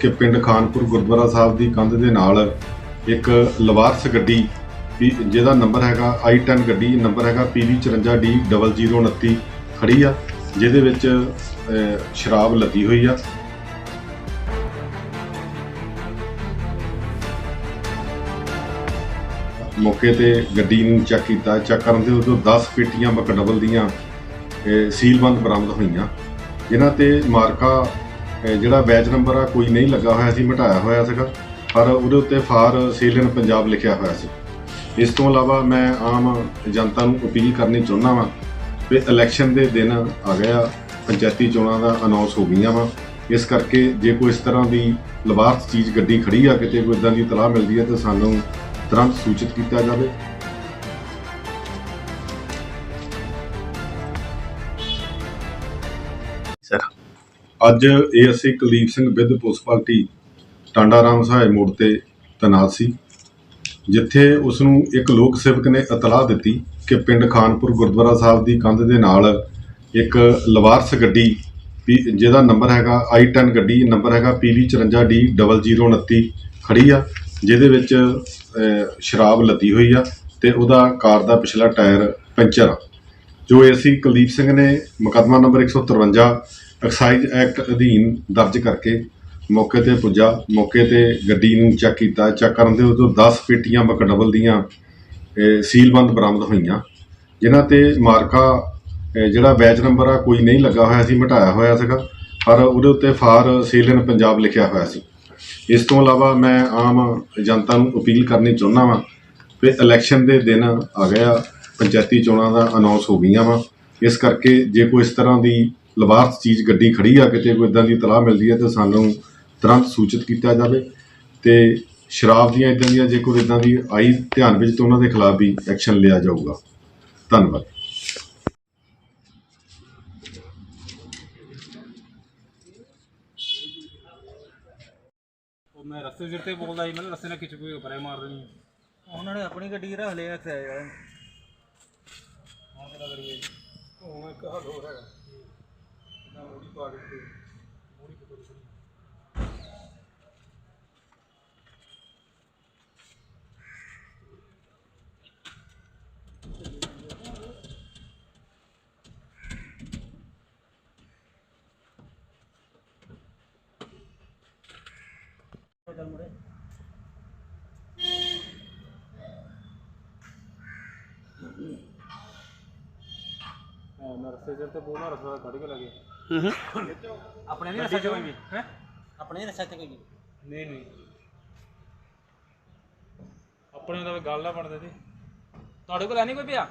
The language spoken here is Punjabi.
ਕਿ ਪਿੰਡ ਖਾਨਪੁਰ ਗੁਰਦੁਆਰਾ ਸਾਹਿਬ ਦੀ ਕੰਧ ਦੇ ਨਾਲ ਇੱਕ ਲਵਾਰਸ ਗੱਡੀ ਜਿਹਦਾ ਨੰਬਰ ਹੈਗਾ i10 ਗੱਡੀ, ਨੰਬਰ ਹੈਗਾ PV54D 0029 ਖੜੀ ਆ, ਜਿਹਦੇ ਵਿੱਚ ਸ਼ਰਾਬ ਲੱਦੀ ਹੋਈ ਆ। ਮੌਕੇ ਤੇ ਗੱਡੀ ਨੂੰ ਚੈੱਕ ਕੀਤਾ ਚੈੱਕ ਕਰਨ ਦੇ ਉਦੋਂ 10 ਪੇਟੀਆਂ ਮਕਡਬਲ ਦੀਆਂ ਸੀਲਬੰਦ ਬਰਾਮਦ ਹੋਈਆਂ। ਜਿਨ੍ਹਾਂ ਤੇ ਮਾਰਕਾ ਜਿਹੜਾ ਬੈਚ ਨੰਬਰ ਆ, ਕੋਈ ਨਹੀਂ ਲੱਗਾ ਹੋਇਆ ਸੀ, ਮਿਟਾਇਆ ਹੋਇਆ ਸੀਗਾ। ਪਰ ਉਹਦੇ ਉੱਤੇ ਫਾਰ ਸੇਲ ਇਨ ਪੰਜਾਬ ਲਿਖਿਆ ਹੋਇਆ ਸੀ। ਇਸ ਤੋਂ ਇਲਾਵਾ ਮੈਂ ਆਮ ਜਨਤਾ ਨੂੰ ਅਪੀਲ ਕਰਨੀ ਚਾਹੁੰਦਾ ਵਾਂ ਵੀ ਇਲੈਕਸ਼ਨ ਦੇ ਦਿਨ ਆ ਗਿਆ, ਪੰਚਾਇਤੀ ਚੋਣਾਂ ਦਾ ਅਨਾਉਂਸ ਹੋ ਗਈਆਂ ਵਾ। ਇਸ ਕਰਕੇ ਜੇ ਕੋਈ ਇਸ ਤਰ੍ਹਾਂ ਦੀ ਲਵਾਰਸ ਚੀਜ਼ ਗੱਡੀ ਖੜੀ ਆ, ਕਿਤੇ ਕੋਈ ਇਦਾਂ ਦੀ ਤਲਾਹ ਮਿਲਦੀ ਹੈ ਤਾਂ ਸਾਨੂੰ ਤੁਰੰਤ ਸੂਚਿਤ ਕੀਤਾ ਜਾਵੇ। ਸਰ ਅੱਜ ASI Kuldeep Singh with police party, Tanda Ram Sahai ਮੋੜ ਤੇ ਤੈਨਾਤ ਸੀ, ਜਿੱਥੇ ਉਸ ਨੂੰ ਇੱਕ ਲੋਕ ਸੇਵਕ ਨੇ ਇਤਲਾਹ ਦਿੱਤੀ ਕਿ ਪਿੰਡ ਖਾਨਪੁਰ ਗੁਰਦੁਆਰਾ ਸਾਹਿਬ ਦੀ ਕੰਧ ਦੇ ਨਾਲ ਇੱਕ ਲਵਾਰਸ ਗੱਡੀ ਵੀ ਜਿਹਦਾ ਨੰਬਰ ਹੈਗਾ i10 ਗੱਡੀ, ਨੰਬਰ ਹੈਗਾ PV54D 0029 ਖੜੀ ਆ, ਜਿਹਦੇ ਵਿੱਚ ਸ਼ਰਾਬ ਲੱਦੀ ਹੋਈ ਆ ਤੇ ਉਹਦਾ ਕਾਰ ਦਾ ਪਿਛਲਾ ਟਾਇਰ ਪੈਂਚਰ ਆ। ਜੋ ਏਸੀ ਕੁਲਦੀਪ ਸਿੰਘ ਨੇ ਮੁਕੱਦਮਾ ਨੰਬਰ 153 ਐਕਸਾਈਜ਼ ਐਕਟ ਅਧੀਨ ਦਰਜ ਕਰਕੇ ਮੌਕੇ ਤੇ ਪੁੱਜਾ, ਮੌਕੇ ਤੇ ਗੱਡੀ ਨੂੰ ਚੈੱਕ ਕੀਤਾ ਚੈੱਕ ਕਰਨ ਦੇ ਉਦੋਂ 10 ਪੇਟੀਆਂ ਮਕਡਬਲ ਦੀਆਂ ਸੀਲਬੰਦ ਬਰਾਮਦ ਹੋਈਆਂ, ਜਿਨ੍ਹਾਂ ਤੇ ਮਾਰਕਾ ਜਿਹੜਾ ਬੈਚ ਨੰਬਰ ਆ, ਕੋਈ ਨਹੀਂ ਲੱਗਾ ਹੋਇਆ ਸੀ, ਮਿਟਾਇਆ ਹੋਇਆ ਸੀਗਾ, ਪਰ ਉਹਦੇ ਉੱਤੇ ਫਾਰ ਸੇਲ ਪੰਜਾਬ ਲਿਖਿਆ ਹੋਇਆ ਸੀ। ਇਸ ਤੋਂ ਇਲਾਵਾ ਮੈਂ ਆਮ ਜਨਤਾ ਨੂੰ ਅਪੀਲ ਕਰਨੀ ਚਾਹੁੰਦਾ ਵਾਂ ਵੀ ਇਲੈਕਸ਼ਨ ਦੇ ਦਿਨ ਆ ਗਿਆ, ਪੰਚਾਇਤੀ ਚੋਣਾਂ ਦਾ ਅਨਾਉਂਸ ਹੋ ਗਈਆਂ ਵਾ। ਇਸ ਕਰਕੇ ਜੇ ਕੋਈ ਇਸ ਤਰ੍ਹਾਂ ਦੀ ਲਵਾਰਸ ਚੀਜ਼ ਗੱਡੀ ਖੜੀ ਆ ਕਿਤੇ ਕੋਈ ਇਦਾਂ ਦੀ ਤਲਾਹ ਮਿਲਦੀ ਹੈ ਤਾਂ ਸਾਨੂੰ ਤੁਰੰਤ ਸੂਚਿਤ ਕੀਤਾ ਜਾਵੇ। ਤੇ ਸ਼ਰਾਬ ਦੀਆਂ ਇਦਾਂ ਦੀਆਂ ਜੇ ਕੋਈ ਇਦਾਂ ਦੀ ਆਈ ਧਿਆਨ ਵਿੱਚ ਤਾਂ ਉਹਨਾਂ ਦੇ ਖਿਲਾਫ ਵੀ ਐਕਸ਼ਨ ਲਿਆ ਜਾਊਗਾ। ਧੰਨਵਾਦ। ਉਹ ਮੈਂ ਰਸਤੇ ਸਿਰ ਤੇ ਬੋਲਦਾ ਸੀ ਮੈਂ ਕਿਹਾ ਰਸਤੇ ਨਾਲ ਖਿੱਚ ਕੋਈ ਪਰੇ ਮਾਰ ਦੇਣੀ ਉਹਨਾਂ ਨੇ ਆਪਣੀ ਗੱਡੀ ਰੱਖ ਲਿਆ ਵਾਲੇ ਨੇ। ਹੁਣ ਕਿਹਦਾ ਕਰੀਏ ਹੁਣ ਇੱਕ ਹੱਲ ਹੋਰ ਹੈਗਾ। ਨਾ ਮੋੜੀ ਪਾ ਕੇ ਤੇ ਮੋੜੀ ਪਕੜ ਕੇ ਹਾਂ, ਮੈਂ ਰਸਤੇ ਸਿਰ ਤੇ ਬੋਲਦਾ ਰਸਤਾ ਕੱਢ ਕੇ ਲੱਗੇ ਆਪਣੇ ਨਹੀਂ ਰਸਾ ਚੋਂ ਕੋਈ ਹੈ? ਆਪਣੇ ਰਸਾ ਤੇ ਕੋਈ ਨਹੀਂ ਨਹੀਂ। ਆਪਣੇ ਦਾ ਵੀ ਗੱਲ ਨਾ ਬਣਦੇ ਤੇ। ਤੁਹਾਡੇ ਕੋਲ ਹੈ ਨਹੀਂ ਕੋਈ ਪਿਆ?